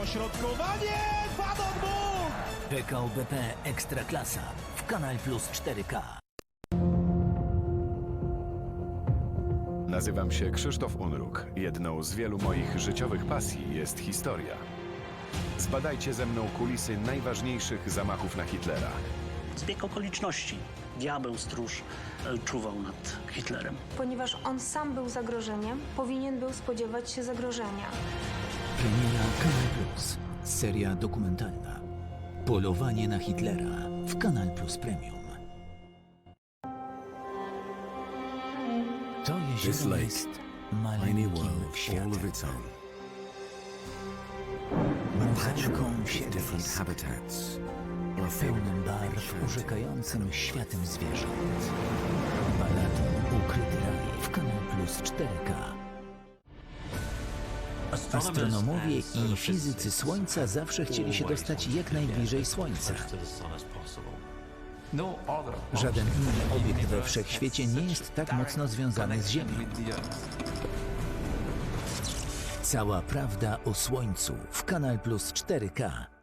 Dośrodkowanie! Padł Bóg! PKO BP Ekstraklasa w Kanal Plus 4K. Nazywam się Krzysztof Unruk. Jedną z wielu moich życiowych pasji jest historia. Zbadajcie ze mną kulisy najważniejszych zamachów na Hitlera. Zbieg okoliczności. Diabeł stróż e, czuwał nad Hitlerem. Ponieważ on sam był zagrożeniem, powinien był spodziewać się zagrożenia. Premiera Kanal Plus. Seria dokumentalna. Polowanie na Hitlera w Kanal Plus Premium. To This jezioro jest tiny maleńkim world all of światem. its own. Muchanką Different sierowisk, habitats. Pełnym barw, urzekającym światem zwierząt. Baladon Ukryty raj w Kanal Plus 4K. Astronomowie i fizycy Słońca zawsze chcieli się dostać jak najbliżej Słońca. Żaden inny obiekt we wszechświecie nie jest tak mocno związany z Ziemią. Cała prawda o Słońcu w Kanal Plus 4K